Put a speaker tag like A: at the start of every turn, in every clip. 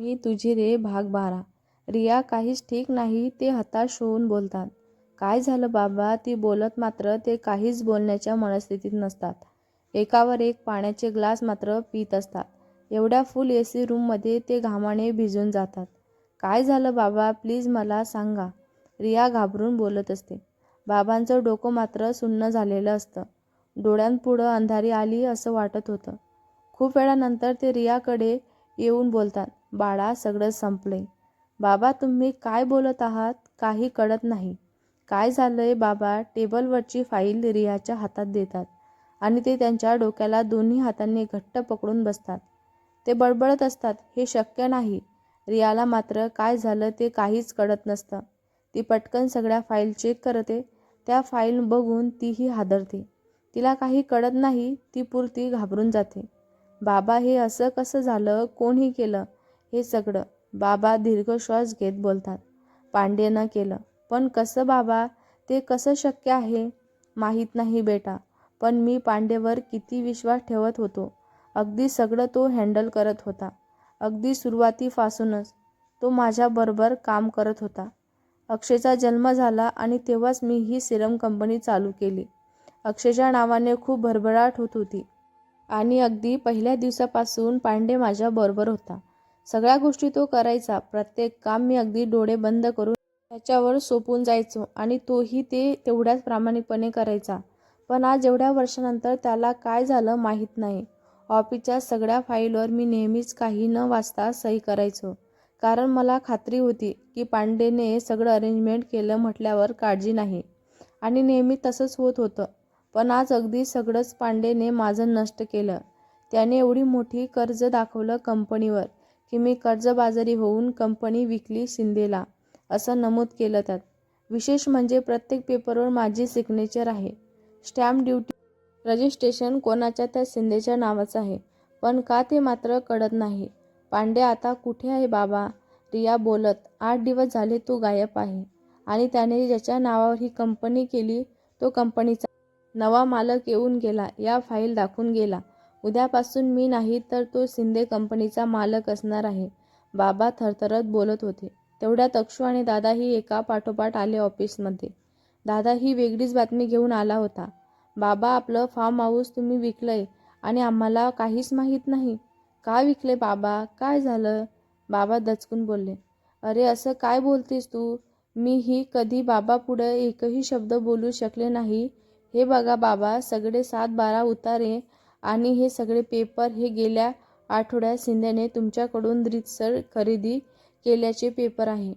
A: मी तुझी रे भाग बारा. रिया काहीच ठीक नाही ते हताश होऊन बोलतात. काय झालं बाबा? ती बोलत मात्र ते काहीच बोलण्याच्या मनस्थितीत नसतात. एकावर एक पाण्याचे ग्लास मात्र पित असतात. एवढ्या फुल ए सी रूममध्ये ते घामाने भिजून जातात. काय झालं बाबा? प्लीज मला सांगा. रिया घाबरून बोलत असते. बाबांचं डोकं मात्र सुन्न झालेलं असतं. डोळ्यांपुढं अंधारी आली असं वाटत होतं. खूप वेळानंतर ते रियाकडे येऊन बोलतात. बाळा सगळं संपले. बाबा तुम्ही काय बोलत आहात? काही कळत नाही. काय झालंय बाबा? टेबलवरची फाईल रियाच्या हातात देतात आणि ते त्यांच्या डोक्याला दोन्ही हातांनी घट्ट पकडून बसतात. ते बडबडत असतात. हे शक्य नाही. रियाला मात्र काय झालं ते काहीच कळत नसतं. ती पटकन सगळ्या फाईल चेक करते. त्या फाईल बघून तीही हादरते. तिला काही कळत नाही. ती पुरती घाबरून जाते. बाबा हे असं कसं झालं? कोणी केलं? हे सगळं बाबा दीर्घ श्वास घेत बोलतात. पांडेनं केलं. पण कसं बाबा? ते कसं शक्य आहे? माहीत नाही बेटा. पण मी पांडेवर किती विश्वास ठेवत होतो. अगदी सगळं तो हँडल करत होता. अगदी सुरुवातीपासूनच तो माझ्याबरोबर काम करत होता. अक्षयचा जन्म झाला आणि तेव्हाच मी ही सिरम कंपनी चालू केली. अक्षयच्या नावाने खूप भरभराट होत होती. आणि अगदी पहिल्या दिवसापासून पांडे माझ्याबरोबर होता. सगळ्या गोष्टी तो करायचा. प्रत्येक काम मी अगदी डोळे बंद करून त्याच्यावर सोपून जायचो आणि तोही ते तेवढ्याच प्रामाणिकपणे करायचा. पण आज एवढ्या वर्षानंतर त्याला काय झालं माहीत नाही. ऑफिसच्या सगळ्या फाईलवर मी नेहमीच काही न वाचता सही करायचो. कारण मला खात्री होती की पांडेने सगळं अरेंजमेंट केलं म्हटल्यावर काळजी नाही. आणि नेहमी तसंच होत होतं. पण आज अगदी सगळंच पांडेने माझं नष्ट केलं. त्याने एवढी मोठी कर्ज दाखवलं कंपनीवर. की मी कर्जबाजारी होऊन कंपनी विकली शिंदेला असं नमूद केलं त्यात. विशेष म्हणजे प्रत्येक पेपरवर माझी सिग्नेचर आहे. स्टॅम्प ड्युटी रजिस्ट्रेशन कोणाच्या त्या शिंदेच्या नावाचं आहे. पण का ते मात्र कळत नाही. पांडे आता कुठे आहे बाबा? रिया बोलत आठ दिवस झाले तो गायब आहे. आणि त्याने ज्याच्या नावावर ही कंपनी केली तो कंपनीचा नवा मालक येऊन गेला या फाईल दाखवून गेला. उद्यापासून मी नाही तर तो शिंदे कंपनीचा मालक असणार आहे. बाबा थरथरत बोलत होते. तेवढ्यात अक्षू आणि दादाही एका पाठोपाठ आले ऑफिसमध्ये. दादा ही वेगळीच बातमी घेऊन आला होता. बाबा आपलं फार्म हाऊस तुम्ही विकलंय आणि आम्हाला काहीच माहीत नाही. का विकले बाबा? काय झालं? बाबा दचकून बोलले. अरे असं काय बोलतेस तू? मी ही कधी बाबा पुढं एकही शब्द बोलू शकले नाही. हे बघा बाबा सगळे सात बारा उतारे आणि हे सगळे पेपर हे गेल्या आठवड्यात शिंदेने तुमच्याकडून रीतसर खरेदी केल्याचे पेपर आहे.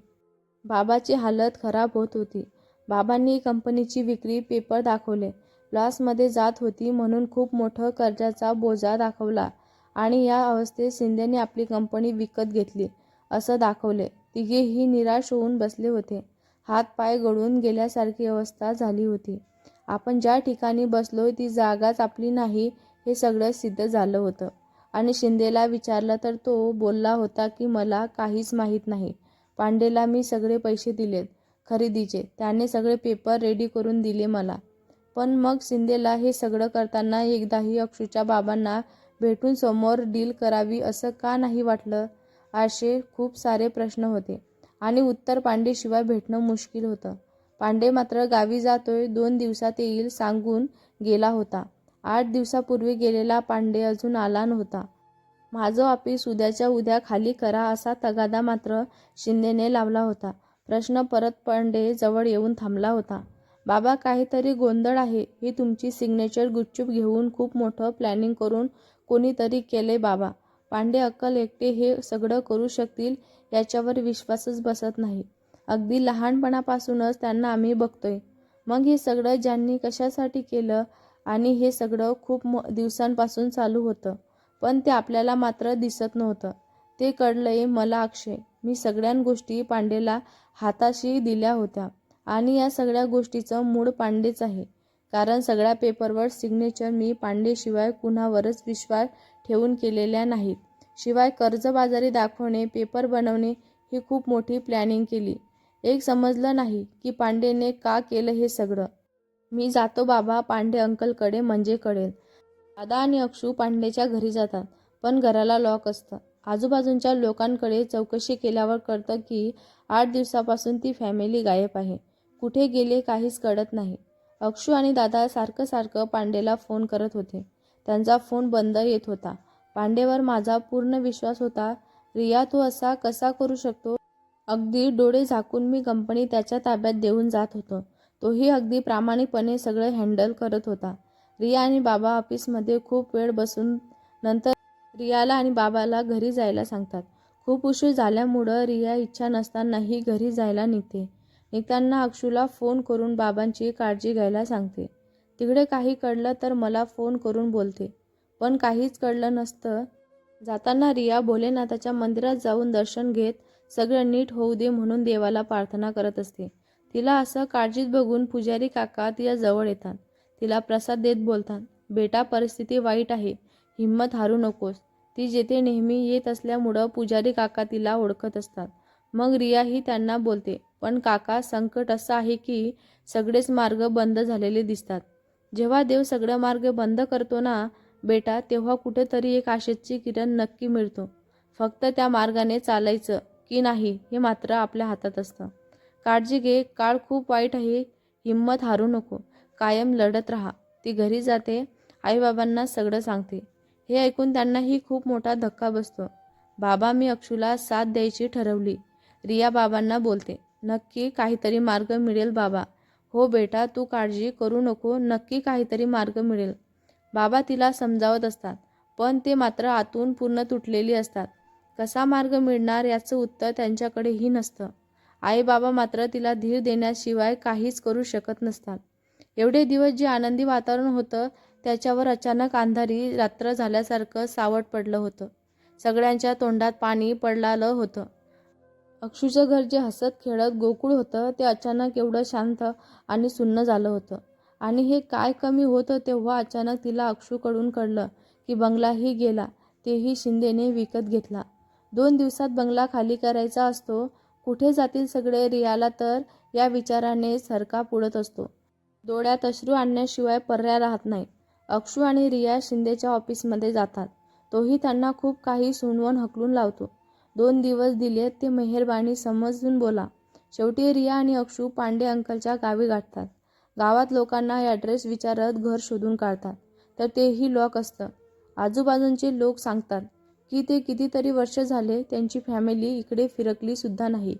A: बाबाची हालत खराब होत होती. बाबांनी कंपनीची विक्री पेपर दाखवले. लॉसमध्ये जात होती म्हणून खूप मोठं कर्जाचा बोजा दाखवला आणि या अवस्थेत शिंदेने आपली कंपनी विकत घेतली असं दाखवले. तिघेही निराश होऊन बसले होते. हात पाय गळून गेल्यासारखी अवस्था झाली होती. आपण ज्या ठिकाणी बसलो ती जागाच आपली नाही हे सगळं सिद्ध झालं होतं. आणि शिंदेला विचारलं तर तो बोलला होता की मला काहीच माहीत नाही. पांडेला मी सगळे पैसे दिलेत खरेदीचे. त्याने सगळे पेपर रेडी करून दिले मला. पण मग शिंदेला हे सगळं करताना एकदाही अक्षूच्या बाबांना भेटून समोर डील करावी असं का नाही वाटलं? असे खूप सारे प्रश्न होते. आणि उत्तर पांडेशिवाय भेटणं मुश्किल होतं. पांडे मात्र गावी जातोय दोन दिवसात येईल सांगून गेला होता. आठ दिवसापूर्वी गेलेला पांडे अजून आला नव्हता. माझं ऑफिस उद्याच्या उद्या खाली करा असा तगादा मात्र शिंदेने लावला होता. प्रश्न परत पांडे जवळ येऊन थांबला होता. बाबा काहीतरी गोंधळ आहे. ही तुमची सिग्नेचर गुपचूप घेऊन खूप मोठं प्लॅनिंग करून कोणीतरी केले बाबा. पांडे अक्कल एकटे हे सगळं करू शकतील याच्यावर विश्वासच बसत नाही. अगदी लहानपणापासूनच त्यांना आम्ही बघतोय. मग हे सगळं ज्यांनी कशासाठी केलं आणि हे सगळं खूप म दिवसांपासून चालू होतं. पण ते आपल्याला मात्र दिसत नव्हतं. ते कळलंय मला अक्षय. मी सगळ्या गोष्टी पांडेला हाताशी दिल्या होत्या. आणि या सगळ्या गोष्टीचं मूळ पांडेच आहे. कारण सगळ्या पेपरवर सिग्नेचर मी पांडेशिवाय कुणावरच विश्वास ठेवून केलेल्या नाहीत. शिवाय कर्जबाजारी दाखवणे पेपर बनवणे ही खूप मोठी प्लॅनिंग केली. एक समजलं नाही की पांडेने का केलं हे सगळं. मी जातो बाबा पांडे अंकलकडे म्हणजे कळेल. दादा आणि अक्षू पांडेच्या घरी जातात पण घराला लॉक असतं. आजूबाजूच्या लोकांकडे चौकशी केल्यावर कळतं की आठ दिवसापासून ती फॅमिली गायब आहे. कुठे गेले काहीच कळत नाही. अक्षू आणि दादा सारखं सारखं पांडेला फोन करत होते. त्यांचा फोन बंद येत होता. पांडेवर माझा पूर्ण विश्वास होता रिया तो असा कसा करू शकतो? अगदी डोळे झाकून मी कंपनी त्याच्या ताब्यात देऊन जात होतो. तोही अगदी प्रामाणिकपणे सगळं हँडल करत होता. रिया आणि बाबा ऑफिसमध्ये खूप वेळ बसून नंतर रियाला आणि बाबाला घरी जायला सांगतात. खूप उशीर झाल्यामुळं रिया इच्छा नसतानाही घरी जायला निघते. निघताना अक्षूला फोन करून बाबांची काळजी घ्यायला सांगते. तिकडे काही कळलं तर मला फोन करून बोलते. पण काहीच कळलं नसतं. जाताना रिया भोलेनाथाच्या मंदिरात जाऊन दर्शन घेत सगळं नीट होऊ दे म्हणून देवाला प्रार्थना करत असते. तिला असं काळजीत बघून पुजारी काका तिच्या जवळ येतात. तिला प्रसाद देत बोलतात बेटा परिस्थिती वाईट आहे. हिंमत हारू नकोस. ती जेथे नेहमी येत असल्यामुळं पुजारी काका तिला ओळखत असतात. मग रिया ही त्यांना बोलते पण काका संकट असं आहे की सगळेच मार्ग बंद झालेले दिसतात. जेव्हा देव सगळं मार्ग बंद करतो ना बेटा तेव्हा कुठेतरी एक आशेची किरण नक्की मिळतो. फक्त त्या मार्गाने चालायचं की नाही हे मात्र आपल्या हातात असतं. काळजी घे काळ खूप वाईट आहे हिंमत हारू नको कायम लढत राहा. ती घरी जाते आईबाबांना सगळं सांगते. हे ऐकून त्यांनाही खूप मोठा धक्का बसतो. बाबा मी अक्षूला साथ द्यायची ठरवली. रिया बाबांना बोलते नक्की काहीतरी मार्ग मिळेल बाबा. हो बेटा तू काळजी करू नको नक्की काहीतरी मार्ग मिळेल. बाबा तिला समजावत असतात पण ते मात्र आतून पूर्ण तुटलेली असतात. कसा मार्ग मिळणार याचं उत्तर त्यांच्याकडेही नसतं. आई बाबा मात्र तिला धीर देण्याशिवाय काहीच करू शकत नसतात. एवढे दिवस जे आनंदी वातावरण होतं त्याच्यावर अचानक अंधारी रात्र झाल्यासारखं सावट पडलं होतं. सगळ्यांच्या तोंडात पाणी पडलालं होतं. अक्षूचं घर जे हसत खेळत गोकुळ होतं ते अचानक एवढं शांत आणि सुन्न झालं होतं. आणि हे काय कमी होतं तेव्हा अचानक तिला अक्षूकडून कळलं की बंगलाही गेला तेही शिंदेने विकत घेतला. दोन दिवसात बंगला खाली करायचा असतो कुठे जातील सगळे रियाला तर या विचाराने सरका पुढत असतो. डोळ्यात अश्रू आणण्याशिवाय पर्याय राहत नाही. अक्षू आणि रिया शिंदेच्या ऑफिसमध्ये जातात. तोही त्यांना खूप काही सुनवून हकलून लावतो. दोन दिवस दिलेत ते मेहरबानी समजून बोला. शेवटी रिया आणि अक्षू पांडे अंकलच्या गावी गाठतात. गावात लोकांना ॲड्रेस विचारत घर शोधून काढतात. तर तेही लॉक असतं. आजूबाजूंचे लोक सांगतात. की ते कितीतरी वर्ष झाले त्यांची फॅमिली इकडे फिरकली सुद्धा नाही.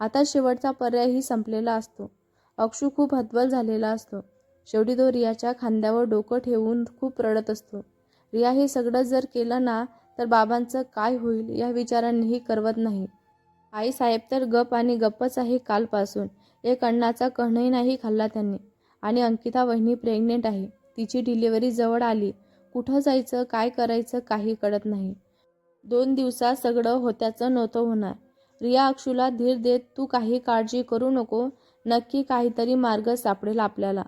A: आता शेवटचा पर्यायही संपलेला असतो. अक्षू खूप हतबल झालेला असतो. शेवटी तो रियाच्या खांद्यावर डोकं ठेवून खूप रडत असतो. रिया हे सगळं जर केलं ना तर बाबांचं काय होईल या विचारांनीही करवत नाही. आई साहेब तर गप आणि गप्पच आहे कालपासून. एक अण्णाचा कणही नाही खाल्ला त्यांनी. आणि अंकिता वहिनी प्रेग्नेंट आहे. तिची डिलिव्हरी जवळ आली. कुठं जायचं काय करायचं काही कळत नाही. दोन दिवसात सगळं होत्याचं नव्हतं होणार. रिया अक्षूला धीर देत तू काही काळजी करू नको नक्की काहीतरी मार्ग सापडेल आपल्याला.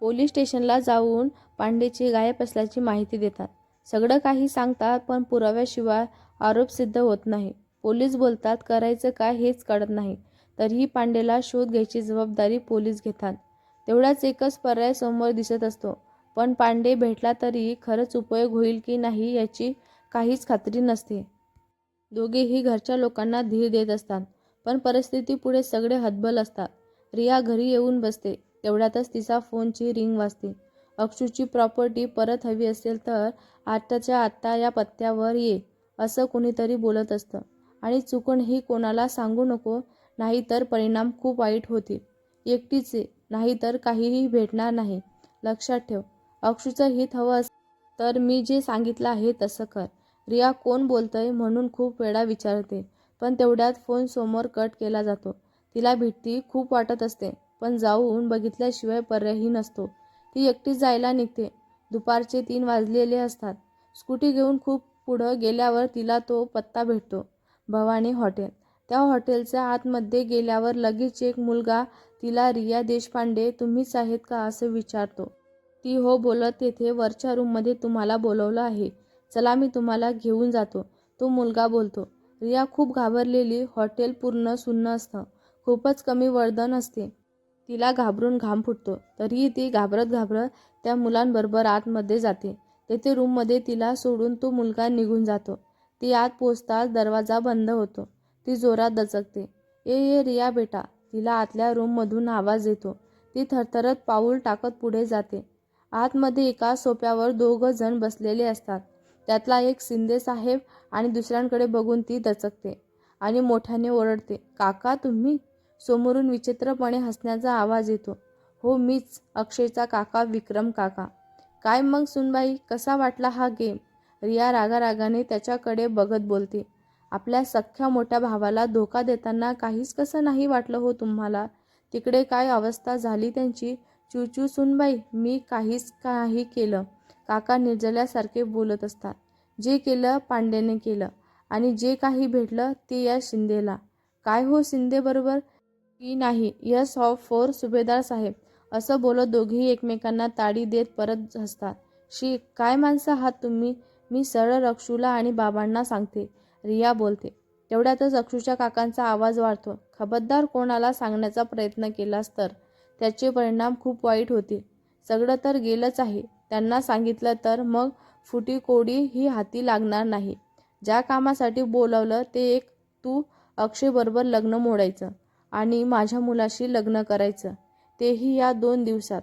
A: पोलीस स्टेशनला जाऊन पांडेची गायब असल्याची माहिती देतात. सगळं काही सांगतात पण पुराव्याशिवाय आरोप सिद्ध होत नाही. पोलीस बोलतात करायचं काय हेच कळत नाही. तरीही पांडेला शोध घ्यायची जबाबदारी पोलीस घेतात. तेवढाच एकच पर्याय समोर दिसत असतो. पण पांडे भेटला तरी खरंच उपयोग होईल की नाही याची काहीच खात्री नसते. दोघेही घरच्या लोकांना धीर देत असतात पण परिस्थिती पुढे सगळे हतबल असतात. रिया घरी येऊन बसते तेवढ्यातच तिचा फोनची रिंग वाजते. अक्षूची प्रॉपर्टी परत हवी असेल तर आत्ताच्या आत्ता या पत्त्यावर ये असं कुणीतरी बोलत असतं. आणि चुकूनही कोणाला सांगू नको नाहीतर परिणाम खूप वाईट होतील. एकटीचे नाही नाहीतर काहीही भेटणार नाही. लक्षात ठेव अक्षूचं हित हवं अस तर मी जे सांगितलं आहे तसं कर. रिया कोण बोलतंय म्हणून खूप वेळा विचारते पण तेवढ्यात फोन समोर कट केला जातो. तिला भीती खूप वाटत असते पण जाऊन बघितल्याशिवाय पर्यायही नसतो. ती एकटीच जायला निघते. दुपारचे तीन वाजलेले असतात. स्कूटी घेऊन खूप पुढं गेल्यावर तिला तो पत्ता भेटतो. भवानी हॉटेल. त्या हॉटेलच्या आतमध्ये गेल्यावर लगेच एक मुलगा तिला रिया देशपांडे तुम्हीच आहेत का? असं विचारतो. ती हो बोलत तेथे वरच्या रूममध्ये तुम्हाला बोलवलं आहे. चला मी तुम्हाला घेऊन जातो. तो मुलगा बोलतो रिया खूप घाबरलेली हॉटेल पूर्ण सुन्न असतं. खूपच कमी वर्दन असते. तिला घाबरून घाम फुटतो. तरीही ती घाबरत घाबरत त्या मुलांबरोबर आतमध्ये जाते. तेथे रूममध्ये तिला सोडून तो मुलगा निघून जातो. ती आत पोचताच दरवाजा बंद होतो. ती जोरात दचकते. ए ये रिया बेटा. तिला आतल्या रूममधून आवाज येतो. ती थरथरत पाऊल टाकत पुढे जाते. आतमध्ये एका सोप्यावर दोघं जण बसलेले असतात. त्यातला एक सिंदे साहेब आणि दुसऱ्यांकडे बघून ती दचकते आणि मोठ्याने ओरडते काका तुम्ही? समोरून विचित्रपणे हसण्याचा आवाज येतो हो मीच अक्षयचा काका विक्रम काका. काय मग सुनबाई कसा वाटला हा गेम? रिया रागारागाने त्याच्याकडे बघत बोलते आपल्या सख्ख्या मोठ्या भावाला धोका देताना काहीच कसं नाही वाटलं हो तुम्हाला? तिकडे काय अवस्था झाली त्यांची? चूचू सुनबाई मी काहीच काही केलं. काका निर्जल्यासारखे बोलत असतात. जे केलं पांडेने केलं. आणि जे काही भेटलं ते या शिंदेला. काय हो शिंदे बरोबर? की नाही? यस ऑफ फोर सुभेदार साहेब. असं बोलत दोघेही एकमेकांना ताडी देत परत हसतात. शी काय माणसं आहात तुम्ही? मी सरळ अक्षूला आणि बाबांना सांगते. रिया बोलते. तेवढ्यातच अक्षूच्या काकांचा आवाज वाढतो. खबरदार कोणाला सांगण्याचा प्रयत्न केलास तर? त्याचे परिणाम खूप वाईट होतील. सगळं तर गेलंच आहे. त्यांना सांगितलं तर मग फुटी कोडी ही हाती लागणार नाही. ज्या कामासाठी बोलावलं ते एक तू अक्षयबरोबर लग्न मोडायचं आणि माझ्या मुलाशी लग्न करायचं. तेही या दोन दिवसात.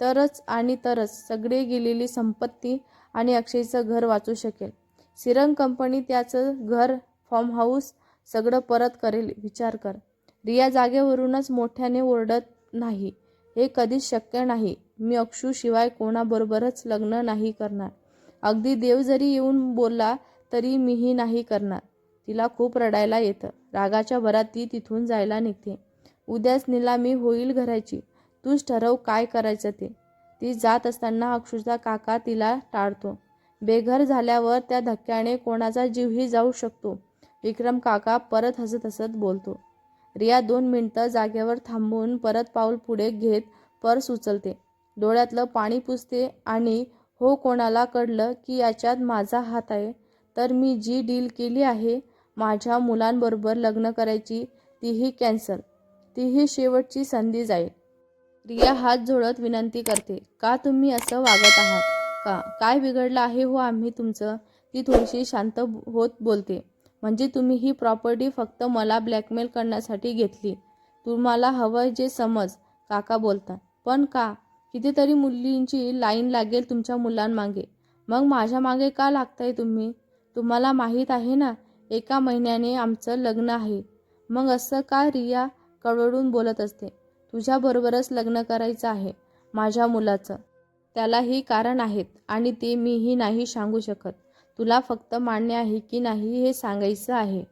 A: तरच आणि तरच सगळे गेलेली संपत्ती आणि अक्षयचं घर वाचू शकेल. सिरंग कंपनी त्याचं घर फॉर्म हाऊस सगळं परत करेल विचार कर. रिया जागेवरूनच मोठ्याने ओरडत नाही. हे कधीच शक्य नाही. मी अक्षूशिवाय कोणाबरोबरच लग्न नाही करणार. अगदी देव जरी येऊन बोलला तरी मीही नाही करणार. तिला खूप रडायला येतं. रागाच्या भरात ती तिथून जायला निघते. उद्याच निलामी होईल घराची तूच ठरव काय करायचं ते. ती जात असताना अक्षूचा काका तिला टाळतो. बेघर झाल्यावर त्या धक्क्याने कोणाचा जीवही जाऊ शकतो. विक्रम काका परत हसत हसत बोलतो. रिया दोन मिनटं जागेवर थांबून परत पाऊल पुढे घेत पर्स उचलते. डोळ्यातलं पाणी पुसते आणि हो कोणाला कळलं की याच्यात माझा हात आहे. तर मी जी डील केली आहे माझ्या मुलांबरोबर लग्न करायची तीही कॅन्सल. तीही शेवटची संधी जाईल. रिया हात जोडत विनंती करते का तुम्ही असं वागत आहात? का? काय बिघडलं आहे हो आम्ही तुमचं? ती थोडीशी शांत होत बोलते म्हणजे तुम्ही ही प्रॉपर्टी फक्त मला ब्लॅकमेल करण्यासाठी घेतली. तुम्हाला हवं जे समज. काका बोलतात पण का? कितीतरी मुलींची लाईन लागेल तुमच्या मुलांमागे. मग माझ्या मागे का लागताय तुम्ही? तुम्हाला माहीत आहे ना एका महिन्याने आमचं लग्न आहे. मग असं का रिया कळवळून बोलत असते? तुझ्याबरोबरच लग्न करायचं आहे माझ्या मुलाचं. त्यालाही कारण आहेत आणि ते मीही नाही सांगू शकत. तुला फक्त मान्य आहे की नाही हे सांगायचं आहे.